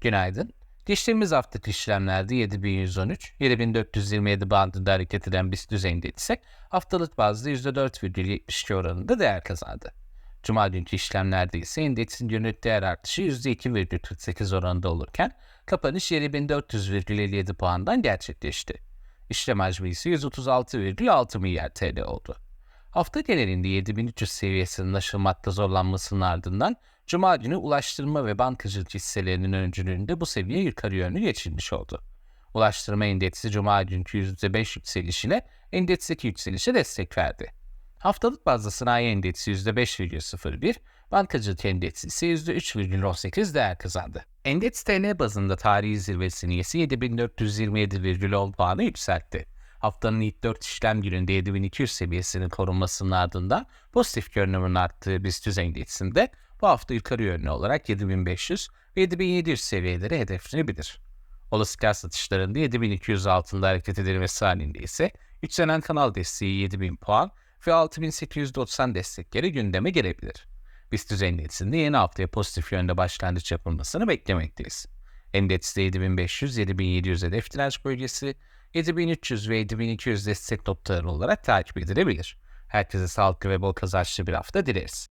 Günaydın. Geçtiğimiz haftaki işlemlerde 7113, 7427 bandında hareket eden BIST düzeyinde ise haftalık bazda %4,72 oranında değer kazandı. Cuma günkü işlemlerde ise endeksin günlük değer artışı %2,48 oranında olurken kapanış 7400,57 puandan gerçekleşti. İşlem hacmi ise 136,6 milyar TL oldu. Hafta genelinde 7300 seviyesinin aşılmakta zorlanmasının ardından Cuma günü ulaştırma ve bankacılık hisselerinin öncülüğünde bu seviye yukarı yönlü geçilmiş oldu. Ulaştırma endeksi Cuma günkü %5 yükselişine endeksteki yükselişe destek verdi. Haftalık bazda sanayi endeksi %5,01, bankacılık endeksi ise %3,18 değer kazandı. Endeks TL bazında tarihi zirvesini ise 7427,10 puanı yükseltti. Haftanın ilk 4 işlem gününde 7200 seviyesinin korunmasının ardından pozitif görünümün arttığı BIST endeksinde bu hafta yukarı yönlü olarak 7500 ve 7700 seviyeleri hedeflenebilir. Olası kar satışlarında 7200 altında hareket edilmesi halinde ise yükselen kanal desteği 7000 puan ve 6890 destekleri gündeme gelebilir. BIST endeksinde yeni haftaya pozitif yönde başlangıç yapılmasını beklemekteyiz. Endekste 7500-7700 hedef direnç bölgesi, 7300 ve 7200 destek noktaları olarak takip edilebilir. Herkese sağlıklı ve bol kazançlı bir hafta dileriz.